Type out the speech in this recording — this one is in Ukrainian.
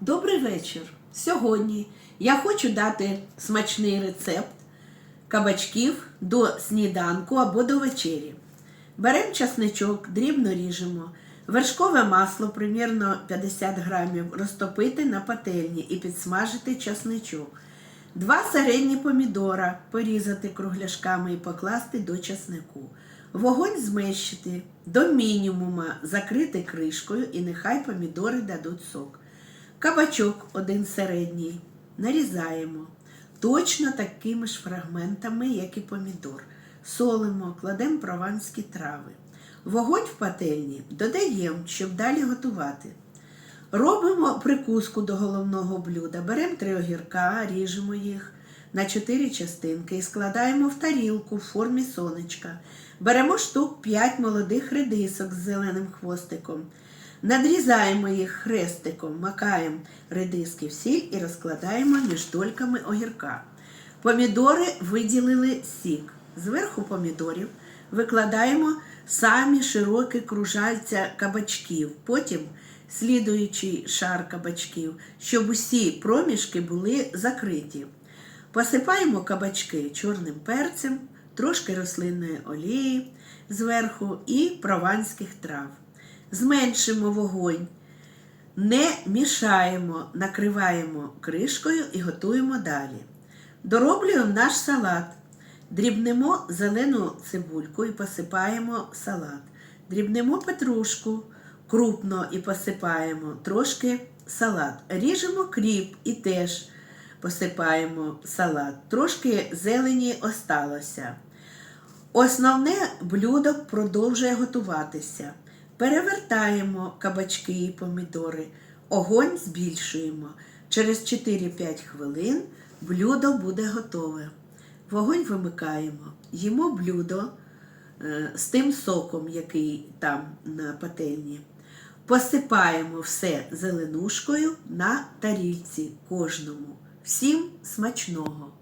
Добрий вечір. Сьогодні я хочу дати смачний рецепт кабачків до сніданку або до вечері. Беремо часничок, дрібно ріжемо, вершкове масло, примірно 50 грамів, розтопити на пательні і підсмажити часничок. Два середні помідора порізати кругляшками і покласти до часнику. Вогонь змещити до мінімума, закрити кришкою і нехай помідори дадуть сок. Кабачок один середній нарізаємо точно такими ж фрагментами, як і помідор. Солимо, кладемо прованські трави. Вогонь в пательні додаємо, щоб далі готувати. Робимо прикуску до головного блюда. Беремо три огірка, ріжемо їх на чотири частинки і складаємо в тарілку в формі сонечка. Беремо штук 5 молодих редисок з зеленим хвостиком. Надрізаємо їх хрестиком, макаємо редиски в сіль і розкладаємо між дольками огірка. Помідори виділили сік. Зверху помідорів викладаємо самі широкі кружальця кабачків, потім слідуючий шар кабачків, щоб усі проміжки були закриті. Посипаємо кабачки чорним перцем, трошки рослинної олії зверху і прованських трав. Зменшимо вогонь, не мішаємо, накриваємо кришкою і готуємо далі. Дороблюємо наш салат. Дрібнемо зелену цибульку і посипаємо салат. Дрібнемо петрушку крупно і посипаємо трошки салат. Ріжемо кріп і теж посипаємо салат. Трошки зелені осталося. Основне блюдо продовжує готуватися. Перевертаємо кабачки і помідори, огонь збільшуємо. Через 4-5 хвилин блюдо буде готове. Вогонь вимикаємо, їмо блюдо е, з тим соком, який там на пательні. Посипаємо все зеленушкою на тарільці кожному. Всім смачного!